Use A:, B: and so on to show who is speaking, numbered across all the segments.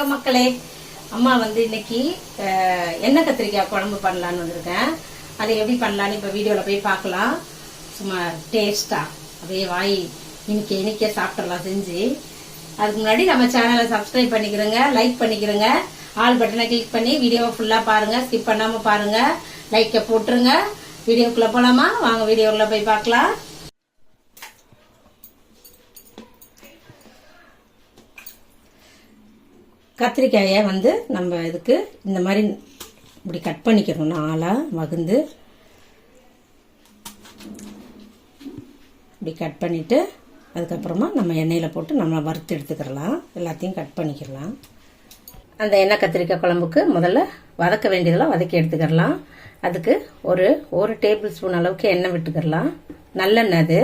A: வணக்கம் மக்களே. அம்மா வந்து இன்னைக்கு என்ன எண்ணெய் கத்திரிக்காய் குழம்பு பண்ணலான்னு வந்திருக்கேன். அதை எப்படி பண்ணலான்னு இப்போ வீடியோவில் போய் பார்க்கலாம். சும்மா டேஸ்டா அப்படியே வாய் இன்னைக்கு இன்னைக்கே சாப்பிட்றலாம் செஞ்சு. அதுக்கு முன்னாடி நம்ம சேனலை சப்ஸ்கிரைப் பண்ணிக்கிறோங்க லைக் பண்ணிக்கிறோங்க. ஆல் பட்டனை கிளிக் பண்ணி வீடியோவை ஃபுல்லாக பாருங்க ஸ்கிப் பண்ணாமல் பாருங்க. லைக்கை போட்டுருங்க. வீடியோக்குள்ளே போகலாமா வாங்க வீடியோக்குள்ளே போய் பார்க்கலாம். கத்திரிக்காயை வந்து நம்ம இதுக்கு இந்த மாதிரி இப்படி கட் பண்ணிக்கணும் நாளாக வகுந்து இப்படி கட் பண்ணிவிட்டு அதுக்கப்புறமா நம்ம எண்ணெயில் போட்டு நம்ம வறுத்து எடுத்துக்கிறலாம் எல்லாத்தையும் கட் பண்ணிக்கிறலாம் அந்த எண்ணெய் கத்திரிக்காய் குழம்புக்கு முதல்ல வதக்க வேண்டியதெல்லாம் வதக்கி எடுத்துக்கிறலாம் அதுக்கு ஒரு ஒரு டேபிள் ஸ்பூன் அளவுக்கு எண்ணெய் விட்டுக்கிறலாம் நல்லெண்ணெய் அது.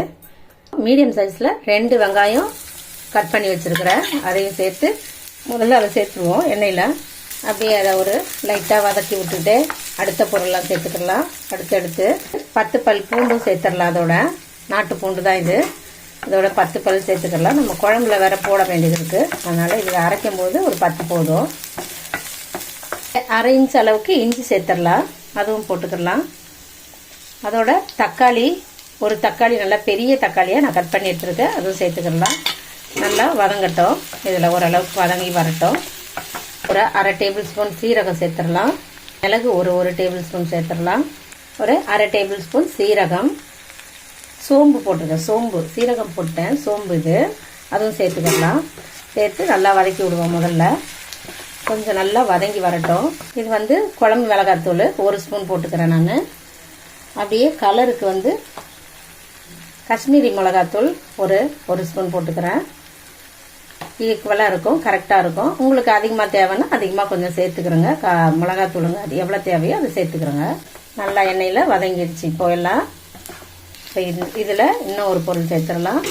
A: மீடியம் சைஸில் ரெண்டு வெங்காயம் கட் பண்ணி வச்சுருக்கிறேன். அதையும் சேர்த்து முதல்ல அதை சேர்த்துருவோம் எண்ணெயில். அப்படியே அதை ஒரு லைட்டாக வதக்கி விட்டுட்டு அடுத்த பொருள்லாம் சேர்த்துக்கலாம். அடுத்தடுத்து பத்து பல் பூண்டும் சேர்த்துடலாம் அதோட. நாட்டு பூண்டு தான் இது. இதோட பத்து பல் சேர்த்துக்கலாம். நம்ம குழம்புல வேற போட வேண்டியது இருக்குது அதனால் இதில் அரைக்கும் போது ஒரு பத்து போதும். அரை இன்ச் அளவுக்கு இஞ்சி சேர்த்துடலாம். அதுவும் போட்டுக்கலாம். அதோட தக்காளி ஒரு தக்காளி நல்லா பெரிய தக்காளியாக நான் கட் பண்ணி எடுத்துருக்கேன். அதுவும் சேர்த்துக்கலாம். நல்லா வதங்கட்டும். இதில் ஓரளவுக்கு வதங்கி வரட்டும். ஒரு அரை டேபிள் ஸ்பூன் சீரகம் சேர்த்துடலாம். மிளகு ஒரு ஒரு டேபிள் ஸ்பூன் சேர்த்துடலாம். ஒரு அரை டேபிள் ஸ்பூன் சீரகம். சோம்பு போட்டிருக்கேன் சோம்பு. சீரகம் போட்டேன். சோம்பு இது. அதுவும் சேர்த்துக்கலாம். சேர்த்து நல்லா வதக்கி விடுவோம் முதல்ல. கொஞ்சம் நல்லா வதங்கி வரட்டும். இது வந்து குழம்பு மிளகாத்தூள் ஒரு ஸ்பூன் போட்டுக்கிறேன் நான். அப்படியே கலருக்கு வந்து காஷ்மீரி மிளகாத்தூள் ஒரு ஒரு ஸ்பூன் போட்டுக்கிறேன். ஈக்குவலாக இருக்கும் கரெக்டாக இருக்கும். உங்களுக்கு அதிகமாக தேவைன்னா அதிகமாக கொஞ்சம் சேர்த்துக்கிறோங்க. கா மிளகாத்தூளுங்க அது எவ்வளோ தேவையோ அதை சேர்த்துக்கிறோங்க. நல்லா எண்ணெயில் வதங்கிடுச்சு. இப்போ எல்லாம் இப்போ இது இதில் இன்னும் ஒரு பொருள் சேர்த்துடலாம்.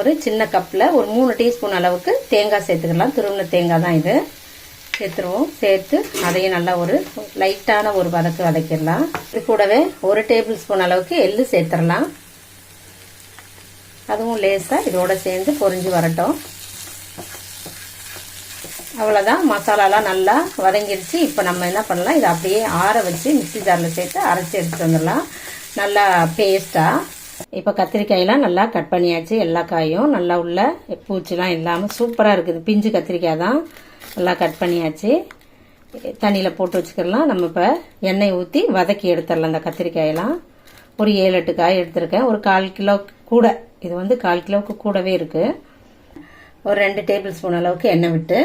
A: ஒரு சின்ன கப்பில் ஒரு மூணு டீஸ்பூன் அளவுக்கு தேங்காய் சேர்த்துக்கலாம். திருவண்ண தேங்காய் தான் இது. சேர்த்துருவோம். சேர்த்து அதையும் நல்லா ஒரு லைட்டான ஒரு வதக்கு வதக்கிடலாம். இது கூடவே ஒரு டேபிள் ஸ்பூன் அளவுக்கு எள்ளு சேர்த்துடலாம். அதுவும் லேசாக இதோட சேர்ந்து பொறிஞ்சு வரட்டும். அவ்வளோதான் மசாலாலாம் நல்லா வதங்கிடுச்சு இப்போ நம்ம என்ன பண்ணலாம்? இதை அப்படியே ஆற வச்சு மிக்சி ஜாரில் சேர்த்து அரைச்சி எடுத்துகிட்டு வந்துடலாம். நல்லா பேஸ்ட்டாக இப்போ கத்திரிக்காயெல்லாம் நல்லா கட் பண்ணியாச்சு. எல்லா காயும் நல்லா உள்ள பூச்சிலாம் இல்லாமல் சூப்பராக இருக்குது. பிஞ்சு கத்திரிக்காய் தான் நல்லா கட் பண்ணியாச்சு. தண்ணியில் போட்டு வச்சுக்கலாம். நம்ம இப்போ எண்ணெய் ஊற்றி வதக்கி எடுத்துடலாம் அந்த கத்திரிக்காயெல்லாம். ஒரு ஏழு எட்டு காய் எடுத்திருக்கேன். ஒரு கால் கிலோ கூட இது வந்து கால் கிலோவுக்கு கூடவே இருக்குது ஒரு ரெண்டு டேபிள் ஸ்பூன் அளவுக்கு எண்ணெய் விட்டு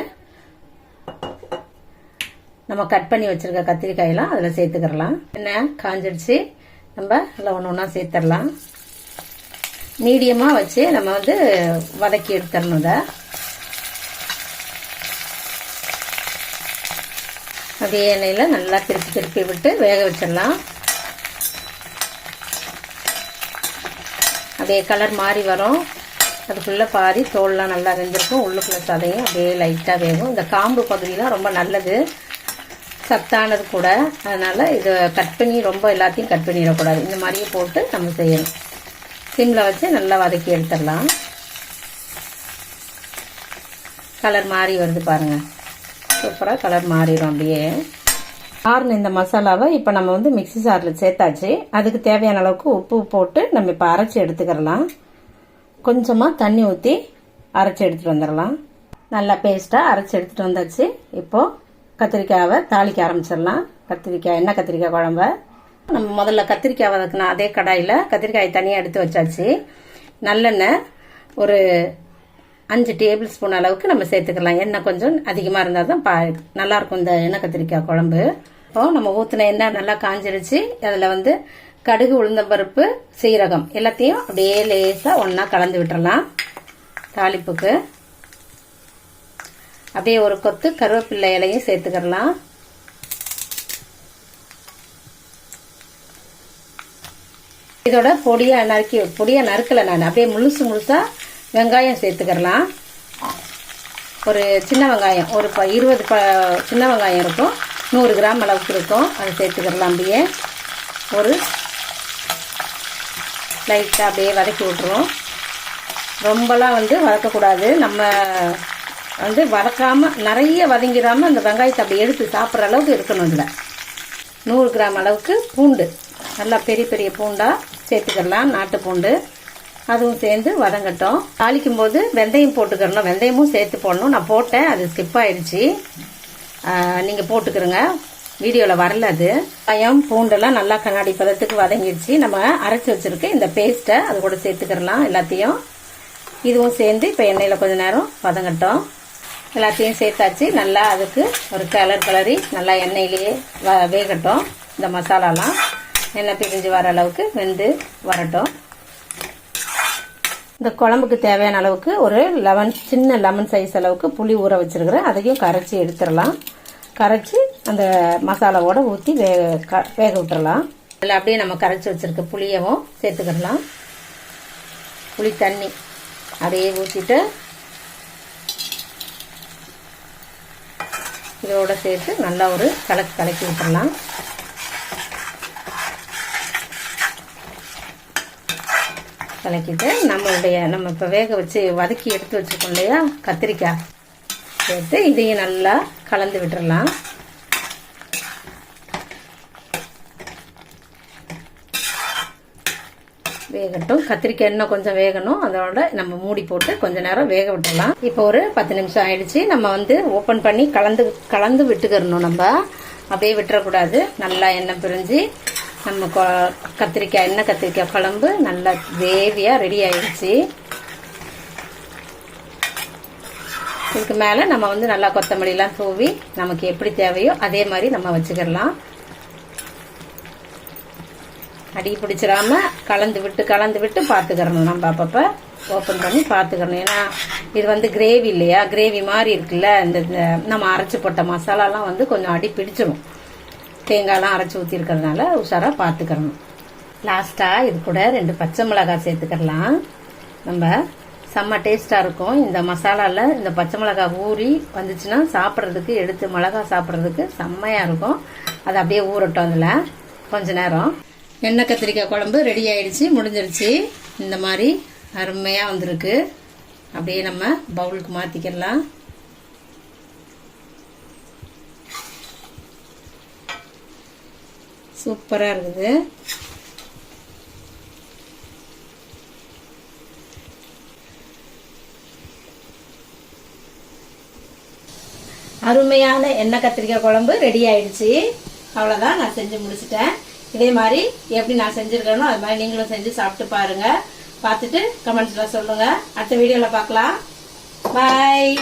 A: நம்ம கட் பண்ணி வச்சிருக்க கத்திரிக்காயெல்லாம் அதில் சேர்த்துக்கிறலாம். எண்ணெய் காஞ்சிடுச்சு நம்ம அதில் ஒன்று ஒன்றா சேர்த்துடலாம். மீடியமாக வச்சு நம்ம வந்து வதக்கி எடுத்துடணும் இதை. அதே எண்ணெயில் நல்லா திருப்பி திருப்பி விட்டு வேக வச்சிடலாம். அப்படியே கலர் மாறி வரும். அதுக்குள்ளே பாதி தோல்லாம் நல்லா வெந்திருக்கும். உள்ளுக்குள்ளே சதையும் அப்படியே லைட்டாக வேகும். இந்த காம்பு பகுதியெலாம் ரொம்ப நல்லது. சத்தானது கூட. அதனால் இதை கட் பண்ணி ரொம்ப எல்லாத்தையும் கட் பண்ணிடக்கூடாது. இந்த மாதிரியே போட்டு நம்ம செய்யணும். சிம்மில் வச்சு நல்லா வதக்கி எடுத்துடலாம். கலர் மாறி வருது பாருங்கள் சூப்பராக கலர் மாறிடும் அப்படியே. ஆறுன இந்த மசாலாவை இப்போ நம்ம வந்து மிக்சி சாரில் சேர்த்தாச்சு. அதுக்கு தேவையான அளவுக்கு உப்பு போட்டு நம்ம இப்போ அரைச்சி எடுத்துக்கிறலாம். கொஞ்சமாக தண்ணி ஊற்றி அரைச்சி எடுத்துகிட்டு வந்துடலாம். நல்லா பேஸ்ட்டாக அரைச்சி எடுத்துகிட்டு வந்தாச்சு. இப்போது கத்திரிக்காவை தாளிக்க ஆரம்பிச்சிடலாம். கத்திரிக்காய் என்ன கத்திரிக்காய் குழம்ப? நம்ம முதல்ல கத்திரிக்காய் வதக்கின அதே கடாயில் கத்திரிக்காய் தனியாக எடுத்து வச்சாச்சு. நல்லெண்ணெய் ஒரு அஞ்சு டேபிள் ஸ்பூன் அளவுக்கு நம்ம சேர்த்துக்கலாம். எண்ணெய் கொஞ்சம் அதிகமாக இருந்தால் தான் பா நல்லாயிருக்கும் இந்த எண்ணெய் கத்திரிக்காய் குழம்பு. இப்போ நம்ம ஊற்றின எண்ணெய் நல்லா காஞ்சிருச்சு. அதில் வந்து கடுகு உளுந்தம்பருப்பு சீரகம் எல்லாத்தையும் அப்படியே லேசாக ஒன்றா கலந்து விட்டுறலாம் தாளிப்புக்கு. அப்படியே ஒரு கொத்து கருவேப்பிள்ளை இலையும் சேர்த்துக்கிடலாம். இதோட பொடியாக நறுக்கி பொடியாக நறுக்கலை நான். அப்படியே முழுசு முழுசாக வெங்காயம் சேர்த்துக்கிறலாம். ஒரு சின்ன வெங்காயம் ஒரு ப இருபது ப சின்ன வெங்காயம் இருக்கும். நூறு கிராம் அளவுக்கு இருக்கும். அதை சேர்த்துக்கிறலாம் அப்படியே. ஒரு லைட்டாக அப்படியே வதக்கி விட்ருவோம் ரொம்பலாம் வந்து வதக்கக்கூடாது. நம்ம வந்து வதக்காமல் நிறைய வதங்கிடாமல் அந்த வெங்காயத்தை அப்படி எடுத்து சாப்பிட்ற அளவுக்கு இருக்கணும் இதில். நூறு கிராம் அளவுக்கு பூண்டு. நல்லா பெரிய பெரிய பூண்டாக சேர்த்துக்கலாம் நாட்டு பூண்டு அதுவும் சேர்ந்து வதங்கட்டும். தாளிக்கும் போது வெந்தயம் போட்டுக்கிறணும். வெந்தயமும் சேர்த்து போடணும். நான் போட்டேன். அது ஸ்கிப் ஆயிடுச்சு. நீங்கள் போட்டுக்கிறோங்க வீடியோவில் வரல அது. பயம் பூண்டெல்லாம் நல்லா கண்ணாடி பதத்துக்கு வதங்கிடுச்சு. நம்ம அரைச்சி வச்சிருக்க இந்த பேஸ்ட்டை அது கூட சேர்த்துக்கிறலாம் எல்லாத்தையும். இதுவும் சேர்ந்து இப்போ எண்ணெயில் கொஞ்சம் நேரம் வதங்கட்டும். எல்லாத்தையும் சேர்த்தாச்சு. நல்லா அதுக்கு ஒரு கலர் கலரி நல்லா எண்ணெயிலேயே வ வேகட்டும். இந்த மசாலாலாம். எண்ணெய் பிரிஞ்சு வர அளவுக்கு வெந்து வரட்டும். இந்த குழம்புக்கு தேவையான அளவுக்கு ஒரு லெமன் சின்ன லெமன் சைஸ் அளவுக்கு புளி ஊற வச்சிருக்கிறேன். அதையும் கரைச்சி எடுத்துடலாம். கரைச்சி அந்த மசாலாவோட ஊற்றி வேக க- வேக விட்டுறலாம். அதில் அப்படியே நம்ம கரைச்சி வச்சிருக்க புளியவும் சேர்த்துக்கிடலாம். புளி தண்ணி அதையே ஊற்றிட்டு இதோட சேர்த்து நல்லா ஒரு கலக்கு கலக்கி விட்டுடலாம். கலக்கிட்டு நம்மளுடைய நம்ம இப்போ வேக வச்சு வதக்கி எடுத்து வச்சுருக்கோம் இல்லையா? கத்திரிக்காய் சேர்த்து இதையும் நல்லா கலந்து விட்டுறலாம். வேகட்டும். கத்திரிக்காய் இன்னும் கொஞ்சம் வேகணும். அதோட நம்ம மூடி போட்டு கொஞ்ச நேரம் வேக விட்டுறலாம். இப்போ ஒரு பத்து நிமிஷம் ஆயிடுச்சு. நம்ம வந்து ஓப்பன் பண்ணி கலந்து கலந்து விட்டுக்கிறணும் நம்ம. அப்படியே விட்டுறக்கூடாது. நல்லா எண்ணெய் பிரிஞ்சு நம்ம கொ- கத்திரிக்காய் எண்ணெய் கத்திரிக்காய் குழம்பு நல்லா கிரேவியாக ரெடி ஆயிடுச்சு. இதுக்கு மேலே நம்ம வந்து நல்லா கொத்தமல்லிலாம் தூவி நமக்கு எப்படி தேவையோ அதே மாதிரி நம்ம வச்சுக்கிடலாம். அடி பிடிச்சிடாம கலந்து விட்டு கலந்து விட்டு பார்த்துக்கிறணும் நம்ம அப்பப்போ. ஓப்பன் பண்ணி பார்த்துக்கிறணும் ஏன்னா இது வந்து கிரேவி இல்லையா? கிரேவி மாதிரி இருக்குல்ல இந்த நம்ம அரைச்சி போட்ட மசாலாலாம் வந்து கொஞ்சம் அடி பிடிச்சிடும் தேங்காயெலாம் அரைச்சி ஊற்றிருக்கிறதுனால உஷாராக பார்த்துக்கிறணும் லாஸ்ட்டாக இது கூட ரெண்டு பச்சை மிளகாய் சேர்த்துக்கிடலாம் நம்ம செம்ம டேஸ்ட்டாக இருக்கும். இந்த மசாலாவில் இந்த பச்சை மிளகாய் ஊறி வந்துச்சுன்னா சாப்பிட்றதுக்கு எடுத்து மிளகா சாப்பிட்றதுக்கு செம்மையாக இருக்கும். அது அப்படியே ஊறட்டும் அதில். கொஞ்ச நேரம். எண்ணெய் கத்திரிக்காய் குழம்பு ரெடி ஆயிடுச்சு முடிஞ்சிருச்சு. இந்த மாதிரி அருமையாக வந்திருக்கு. அப்படியே நம்ம பவுலுக்கு மாற்றிக்கிடலாம் சூப்பராக இருக்குது. அருமையான எண்ணெய் கத்திரிக்காய் குழம்பு ரெடி ஆயிடுச்சு. அவ்வளோதான் நான் செஞ்சு முடிச்சிட்டேன். இதே மாதிரி எப்படி நான் செஞ்சுருக்கேனோ அது மாதிரி நீங்களும் செஞ்சு சாப்பிட்டு பாருங்க. பார்த்துட்டு கமெண்ட்ஸில் சொல்லுங்கள் அடுத்த வீடியோவில் பார்க்கலாம். பாய்